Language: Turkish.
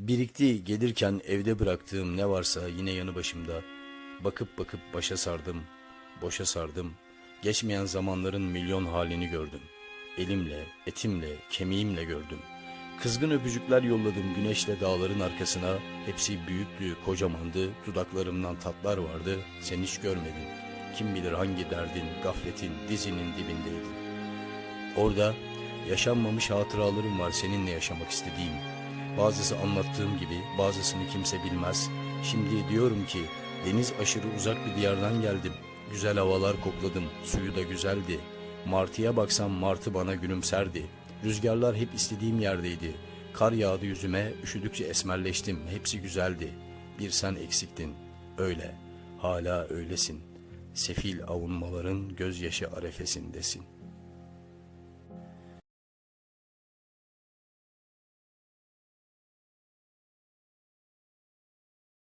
Birikti gelirken evde bıraktığım ne varsa yine yanı başımda. Bakıp bakıp başa sardım, boşa sardım. Geçmeyen zamanların milyon halini gördüm. Elimle, etimle, kemiğimle gördüm. Kızgın öpücükler yolladım güneşle dağların arkasına. Hepsi büyüktü, kocamandı. Dudaklarımdan tatlar vardı. Sen hiç görmedin. Kim bilir hangi derdin, gafletin, dizinin dibindeydi. Orada yaşanmamış hatıralarım var seninle yaşamak istediğim. Bazısı anlattığım gibi, bazısını kimse bilmez. Şimdi diyorum ki deniz aşırı uzak bir diyardan geldim. Güzel havalar kokladım, suyu da güzeldi. Martıya baksam martı bana gülümserdi. Rüzgarlar hep istediğim yerdeydi. Kar yağdı yüzüme, üşüdükçe esmerleştim. Hepsi güzeldi. Bir sen eksiktin. Öyle, hala öylesin. Sefil avunmaların gözyaşı arefesindesin.''